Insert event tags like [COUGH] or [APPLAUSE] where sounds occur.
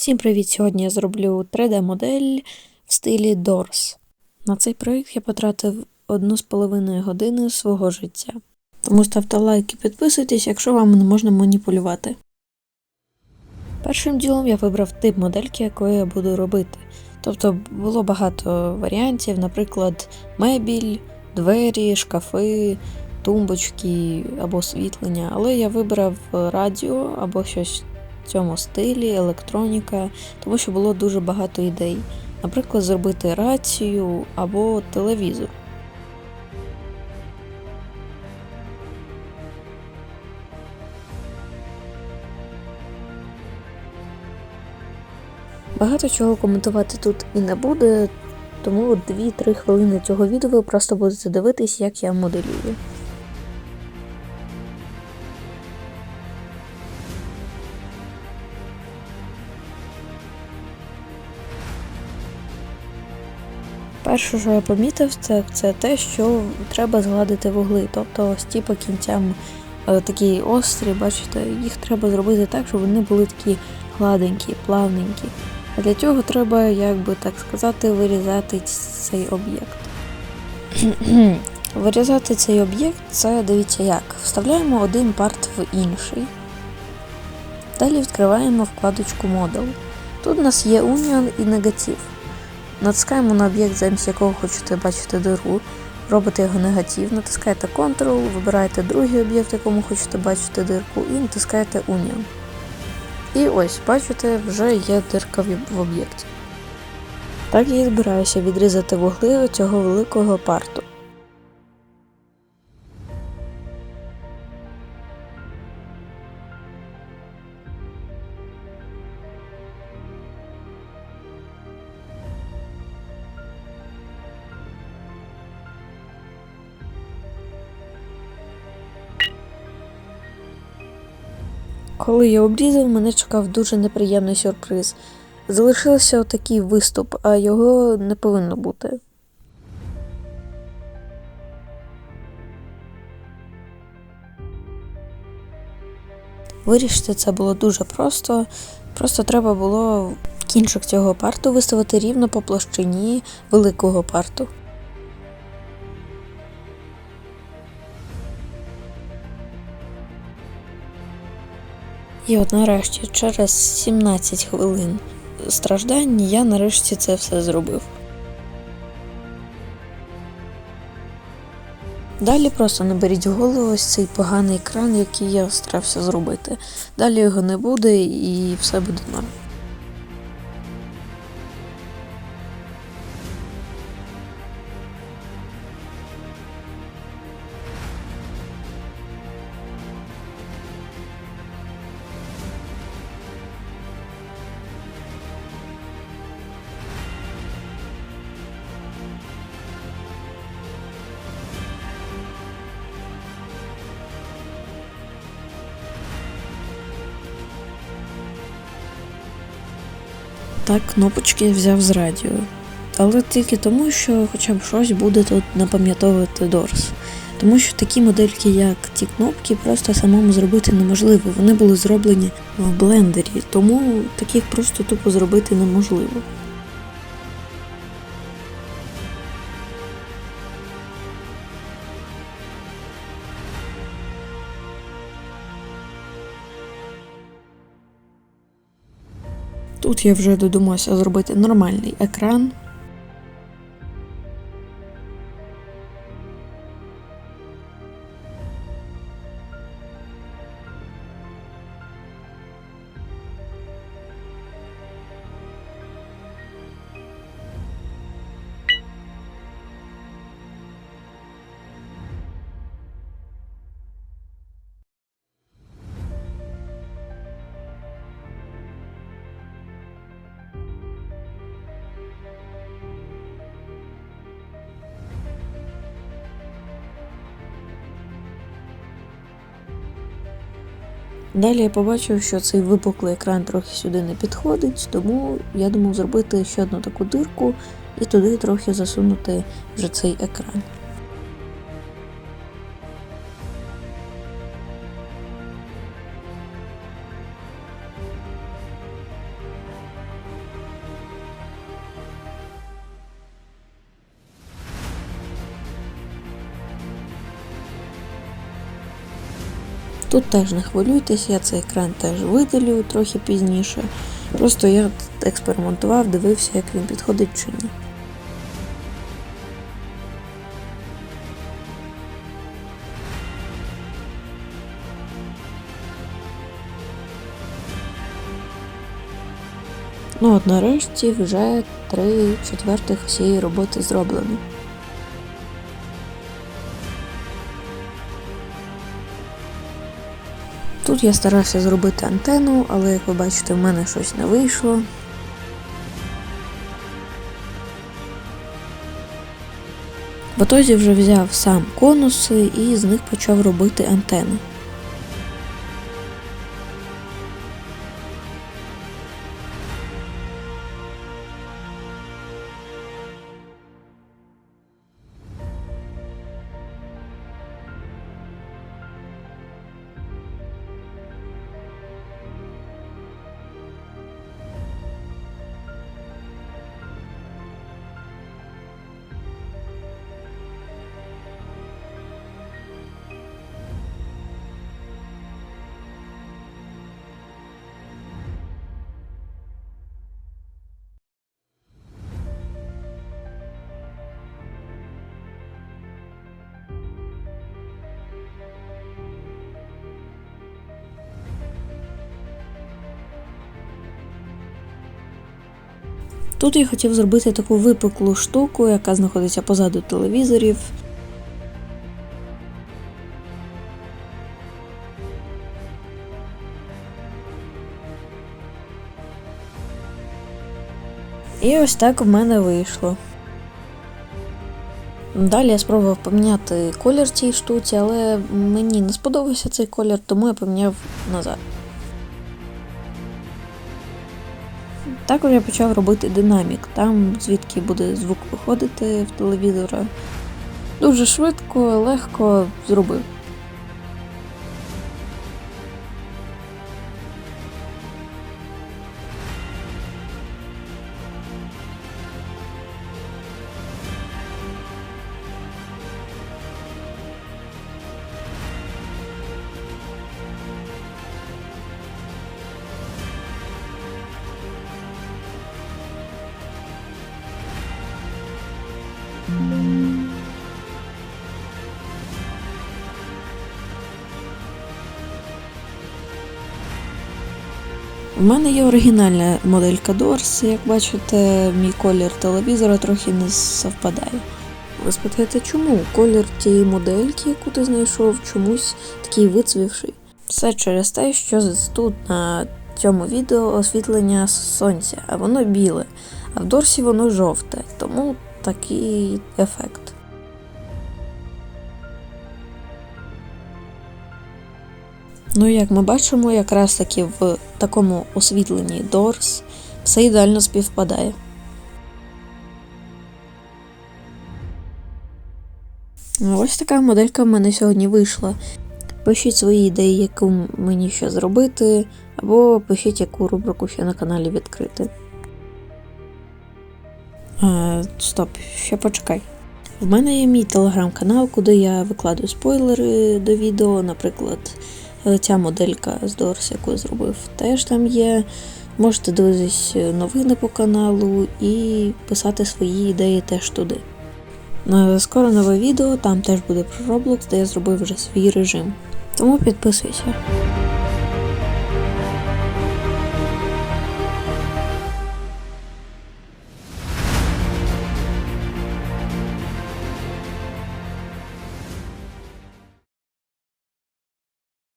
Всім привіт! Сьогодні я зроблю 3D-модель в стилі Doors. На цей проєкт я потратив одну з половиною години свого життя. Тому ставте лайк і підписуйтесь, якщо вам не можна маніпулювати. Першим ділом я вибрав тип модельки, якої я буду робити. Тобто було багато варіантів, наприклад, мебіль, двері, шкафи, тумбочки або освітлення, але я вибрав радіо або щось цьому стилі, електроніка, тому що було дуже багато ідей. Наприклад, зробити рацію або телевізор. Багато чого коментувати тут і не буде, тому 2-3 хвилини цього відео ви просто будете дивитись, як я моделюю. Перше, що я помітив, це, це те, що треба згладити вугли. Тобто ось ті по кінцям е, такі острі, бачите, їх треба зробити так, щоб вони були такі гладенькі, плавненькі. А для цього треба, як би так сказати, вирізати цей об'єкт. [CLEARS THROAT] Вирізати цей об'єкт це дивіться як. Вставляємо один парт в інший. Далі відкриваємо вкладочку Model. Тут у нас є Union і негатив. Натискаємо на об'єкт, замість якого хочете бачити диру, робите його негатив, натискаєте Ctrl, вибираєте другий об'єкт, якому хочете бачити дирку, і натискаєте Union. І ось, бачите, вже є дирка в об'єкті. Так я і збираюся відрізати вугли цього великого парту. Коли я обрізав, мене чекав дуже неприємний сюрприз. Залишився отакий виступ, а його не повинно бути. Вирішити це було дуже просто. Просто треба було кінчик цього парту виставити рівно по площині великого парту. І от нарешті, через 17 хвилин страждань, я нарешті це все зробив. Далі просто наберіть голову ось цей поганий кран, який я старався зробити. Далі його не буде і все буде норм. Так, кнопочки взяв з радіо. Але тільки тому, що хоча б щось буде тут напам'ятовувати Дорс. Тому що такі модельки, як ті кнопки, просто самому зробити неможливо. Вони були зроблені в блендері, тому таких просто тупо зробити неможливо. Тут я вже додумався зробити нормальний екран. Далі я побачив, що цей випуклий екран трохи сюди не підходить, тому я думав зробити ще одну таку дирку і туди трохи засунути вже цей екран. Тут теж не хвилюйтесь, я цей екран теж видалю трохи пізніше. Просто я експериментував, дивився, як він підходить чи ні. Ну от нарешті вже три четвертих всієї роботи зроблено. Тут я старався зробити антенну, але як ви бачите, в мене щось не вийшло. В отозі вже взяв сам конуси і з них почав робити антени. Тут я хотів зробити таку випуклу штуку, яка знаходиться позаду телевізорів. І ось так в мене вийшло. Далі я спробував поміняти колір цій штуці, але мені не сподобався цей колір, тому я поміняв назад. Також я почав робити динамік, там звідки буде звук виходити в телевізора. Дуже швидко, легко зробив. У мене є оригінальна моделька Дорс, як бачите, мій колір телевізора трохи не совпадає. Ви спитаєте, чому колір тієї модельки, яку ти знайшов, чомусь такий вицвівший? Все через те, що тут на цьому відео освітлення сонця, а воно біле, а в Дорсі воно жовте, тому такий ефект. Ну, як ми бачимо, якраз таки в такому освітленні Doors все ідеально співпадає. Ну, Ось така моделька в мене сьогодні вийшла. Пишіть свої ідеї, яку мені ще зробити, або пишіть, яку рубрику ще на каналі відкрити. А, Стоп, ще почекай. В мене є мій телеграм-канал, куди я викладу спойлери до відео, наприклад. Ця моделька з Дорс, яку я зробив, теж там є. Можете дивитись новини по каналу і писати свої ідеї теж туди. Е, Скоро нове відео, там теж буде про Roblox, де я зробив вже свій режим. Тому підписуйся.